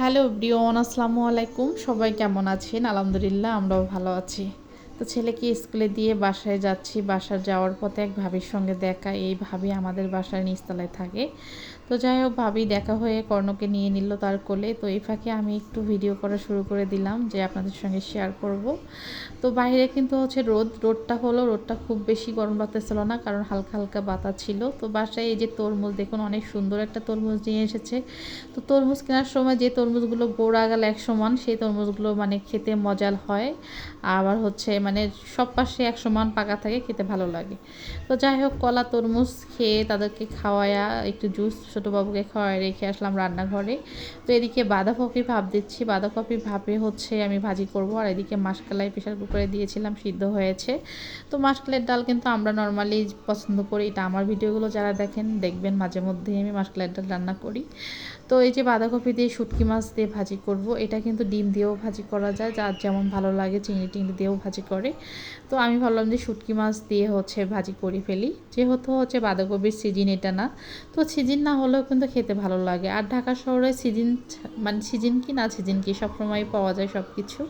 Hello Brian আসসালামু আলাইকুম। সবাই কেমন আছেন? আলহামদুলিল্লাহ আমরাও ভালো আছি। তো ছেলেকে স্কুলে দিয়ে বাসায় যাচ্ছি। বাসার যাওয়ার পথে এক ভাবির সঙ্গে দেখা। এই ভাবি আমাদের বাসার নিচতলায় থাকে। তো যাই হোক, ভাবি দেখা হয়ে কর্ণকে নিয়ে নিল তার কোলে। তো এই ফাঁকে আমি একটু ভিডিও করা শুরু করে দিলাম যে আপনাদের সঙ্গে শেয়ার করব। তো বাইরে কিন্তু হচ্ছে রোদ। রোদটা হলো, রোদটা খুব বেশি গরম লাগতেছিল না, কারণ হালকা হালকা বাতা ছিল। তো বাসায় এই যে তরমুজ, দেখুন অনেক সুন্দর একটা তরমুজ নিয়ে এসেছে। তো তরমুজ কেনার সময় যে তরমুজগুলো বোড়া গেল এক সমান, সেই তরমুজগুলো মানে খেতে মজাল হয়। আবার হচ্ছে মানে সব পাশে এক সমান পাকা থাকে, খেতে ভালো লাগে। তো যাই হোক, কলা, তরমুজ খেয়ে তাদেরকে খাওয়ায়া, একটু জুস ছোটোবাবুকে খাওয়ায় রেখে আসলাম রান্নাঘরে। তো এদিকে বাঁধাকপি ভাপ দিচ্ছি। বাঁধাকপি ভাপে হচ্ছে আমি ভাজি করব। আর এদিকে মাসকালাই প্রেশার কুকারে দিয়েছিলাম, সিদ্ধ হয়েছে। তো মাসকালের ডাল কিন্তু আমরা নর্মালি পছন্দ করি। এটা আমার ভিডিওগুলো যারা দেখেন, দেখবেন মাঝে মধ্যেই আমি মাসকালের ডাল রান্না করি। তো এই যে বাঁধাকপি দিয়ে শুটকি মাছ দিয়ে ভাজি করব। এটা কিন্তু ডিম দিয়েও ভাজি করা যায়। যার যেমন ভালো লাগে, চিংড়ি টিংড়ি দিয়েও ভাজি করে তো আমি ভাবলাম যে শুটকি মাছ দিয়ে হচ্ছে ভাজি করে ফেলি। যেহেতু হচ্ছে বাঁধাকপির সিজিন এটা না, তো সিজিন না হলেও কিন্তু খেতে ভালো লাগে। আর ঢাকা শহরে সিজিন মানে সিজিন কি না সিজিন কি সবসময় পাওয়া যায় সব কিছু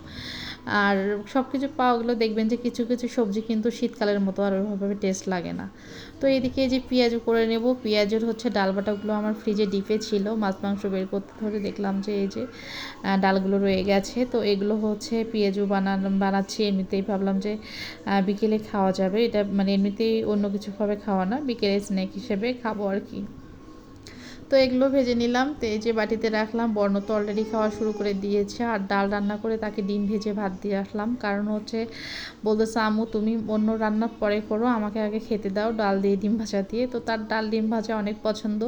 আর সব কিছু পাওয়া গেলেও দেখবেন যে কিছু কিছু সবজি কিন্তু শীতকালের মতো আর ওইভাবে টেস্ট লাগে না। তো এদিকে যে পেঁয়াজও করে নেব। পেঁয়াজের হচ্ছে ডাল বাটাগুলো আমার ফ্রিজে ডিপে ছিল। মাছ, মাংস বের করতে ধরে দেখলাম যে এই যে ডালগুলো রয়ে গেছে। তো এগুলো হচ্ছে পেঁয়াজও বানান বানাচ্ছি। এমনিতেই ভাবলাম যে বিকেলে খাওয়া যাবে। এটা মানে এমনিতেই অন্য কিছু কিছুভাবে খাওয়া না। বিকেলে স্ন্যাক হিসেবে খাব আর কি। তো এগুলো ভেজে নিলাম। তো এই যে বাটিতে রাখলাম, বর্ণ তো অলরেডি খাওয়া শুরু করে দিয়েছে। আর ডাল রান্না করে তাকে ডিম ভেজে ভাত দিয়ে আসলাম। কারণ হচ্ছে, বলতেছে আমু তুমি অন্য রান্না পরে করো, আমাকে আগে খেতে দাও, ডাল দিয়ে ডিম ভাজা দিয়ে। তো তার ডাল ডিম ভাজা অনেক পছন্দ।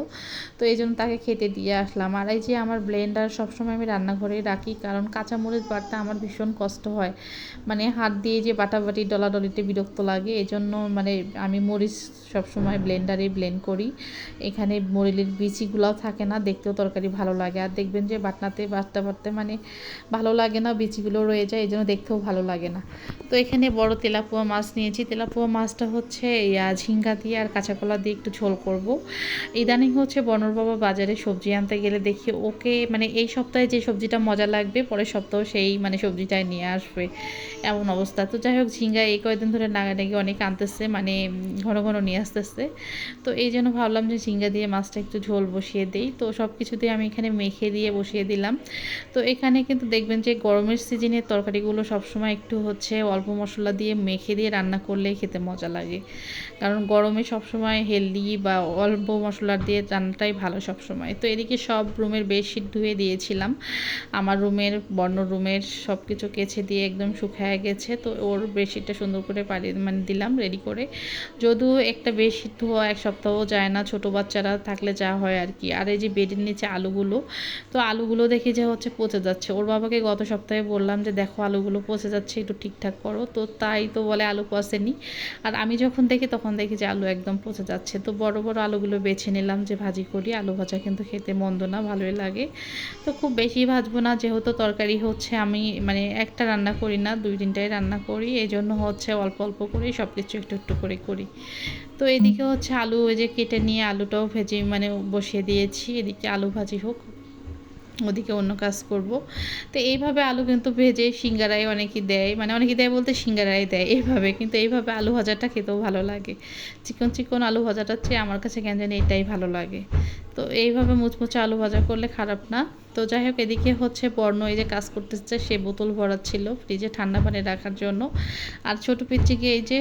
তো এই জন্য তাকে খেতে দিয়ে আসলাম। আর এই যে আমার ব্লেন্ডার সবসময় আমি রান্নাঘরেই রাখি, কারণ কাঁচামরিচ বাটতে আমার ভীষণ কষ্ট হয়। মানে হাত দিয়ে যে বাটাবাটি, ডলাডলিতে বিরক্ত লাগে, এই জন্য মানে আমি মরিচ সবসময় ব্লেন্ডারে ব্লেন্ড করি। এখানে মরিলের বিচি বিচিগুলোও থাকে না, দেখতেও তরকারি ভালো লাগে। আর দেখবেন যে বাটনাতে বাটতে বাটতে মানে ভালো লাগে না, বিচিগুলো রয়ে যায় এই জন্য দেখতেও ভালো লাগে না। তো এখানে বড় তেলাপুয়া মাছ নিয়েছি। তেলাপুয়া মাছটা হচ্ছে ঝিঙ্গা দিয়ে আর কাঁচা কলা দিয়ে একটু ঝোল করব। ইদানিং হচ্ছে বনর বাবা বাজারে সবজি আনতে গেলে দেখি ওকে মানে এই সপ্তাহে যে সবজিটা মজা লাগবে, পরের সপ্তাহ সেই মানে সবজিটাই নিয়ে আসবে, এমন অবস্থা। তো যাই হোক, ঝিঙ্গা এই কয়েকদিন ধরে নাগানাগি অনেক আনতেছে মানে ঘন ঘন নিয়ে আসতেছে। তো এই জন্য ভাবলাম যে ঝিঙ্গা দিয়ে মাছটা একটু ঝোল বসিয়ে দিই। তো সব কিছুতেই আমি এখানে মেখে দিয়ে বসিয়ে দিলাম। তো এখানে কিন্তু দেখবেন যে গরমের সিজনের তরকারিগুলো সবসময় একটু হচ্ছে অল্প মশলা দিয়ে মেখে দিয়ে রান্না করলে খেতে মজা লাগে। কারণ গরমে সবসময় হেলদি বা অল্প মশলা দিয়ে রান্নাটাই ভালো সবসময়। তো এদিকে সব রুমের বেডশিট ধুয়ে দিয়েছিলাম। আমার রুমের, বর্ণ রুমের সব কিছু কেছে দিয়ে একদম শুকায় গেছে। তো ওর বেডশিটটা সুন্দর করে পাড়ি মানে দিলাম রেডি করে। যদিও একটা বেডশিট ধোয়া এক সপ্তাহ যায় না, ছোট বাচ্চারা থাকলে যা হয় আর কি আর এই যে বেডের নিচে আলুগুলো, তো আলুগুলো দেখে যে হচ্ছে পচে যাচ্ছে। ওর বাবাকে গত সপ্তাহে বললাম যে, দেখো আলুগুলো পচে যাচ্ছে, একটু ঠিকঠাক করো। তো তাই তো বলে আলু পচেনি। আর আমি যখন দেখি, তখন দেখি যে আলু একদম পচে যাচ্ছে। তো বড় বড় আলুগুলো বেছে নিলাম যে ভাজি করি। আলু ভাজা কিন্তু খেতে মন্দ না, ভালোই লাগে। তো খুব বেশি ভাজবো না, যেহেতু তরকারি হচ্ছে আমি মানে একটা রান্না করি না, দুই তিনটাই রান্না করি। এই জন্য হচ্ছে অল্প অল্প করে সব কিছু একটু একটু করে করি। তো এদিকে হচ্ছে আলু ওই যে কেটে নিয়ে আলুটাও ভেজে মানে বসিয়ে দিয়েছি, এদিকে আলু ভাজি হোক, ওদিকে অন্য কাজ করব। তো এইভাবে আলু কিন্তু ভেজে সিঙ্গারাই অনেকেই দেয় মানে অনেকেই দেয় বলতে সিঙ্গারাই দেয় এইভাবে, কিন্তু এইভাবে আলু ভাজাটা খেতেও ভালো লাগে। চিকন চিকন আলু ভাজাটা চেয়ে আমার কাছে কেন জানি এটাই ভালো লাগে। তো এইভাবে মুচমুচে আলু ভাজা করলে খারাপ না। তো যাই হোক, এদিকে হচ্ছে বর্ণ এই যে কাজ করতেছে, সে বোতল ভরাচ্ছিল ফ্রিজে ঠান্ডা পানি রাখার জন্য। আর ছোটো পিচ্ছিকে এই যে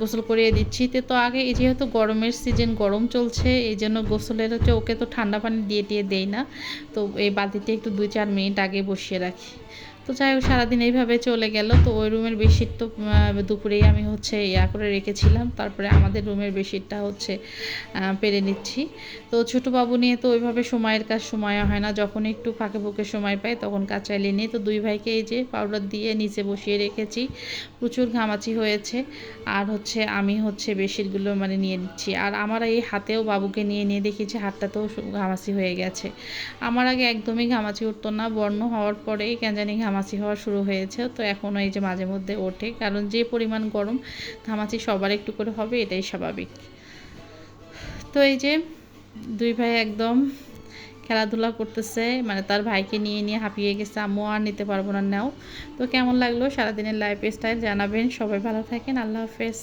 গোসল করিয়ে দিচ্ছি। তো আগে এই যেহেতু গরমের সিজন, গরম চলছে, এই জন্য গোসলের হচ্ছে ওকে তো ঠান্ডা পানি দিয়ে দিয়ে দেই না। তো এই বালতিতে একটু দুই চার মিনিট আগে বসিয়ে রাখি। তো যাই হোক, সারাদিন এইভাবে চলে গেল। তো ওই রুমের বেডশিট তো দুপুরেই আমি হচ্ছে ইয়া করে রেখেছিলাম। তারপরে আমাদের রুমের বেডশিটটা হচ্ছে পেরে নিচ্ছি। তো ছোটো বাবু নিয়ে তো ওইভাবে সময়ের কাজ সময় হয় না। যখন একটু ফাঁকে ফুঁকে সময় পাই তখন কাজ চাইলে নিয়ে। তো দুই ভাইকে এই যে পাউডার দিয়ে নিচে বসিয়ে রেখেছি। প্রচুর ঘামাচি হয়েছে। আর হচ্ছে আমি হচ্ছে বেডশিটগুলো মানে নিয়ে নিচ্ছি। আর আমার এই হাতেও বাবুকে নিয়ে নিয়ে দেখি হাতটা তো ঘামাচি হয়ে গেছে। আমার আগে একদমই ঘামাচি উঠতো না। বর্ণ হওয়ার পরেই কেন জানি ঘামাচি হওয়া শুরু হয়েছে। তো এখনও এই যে মাঝে মধ্যে ওঠে। কারণ যে পরিমাণ গরম ঘামাচি সবার একটু করে হবে, এটাই স্বাভাবিক। তো এই যে দুই ভাই একদম খেলাধুলা করতেছে মানে তার ভাইকে নিয়ে নিয়ে হাঁপিয়ে গেছে, আম্মু, আর নিতে পারব না, নাও। তো কেমন লাগল সারাদিনের লাইফ স্টাইল জানাবেন। সবাই ভালো থাকেন, আল্লাহ হাফেজ।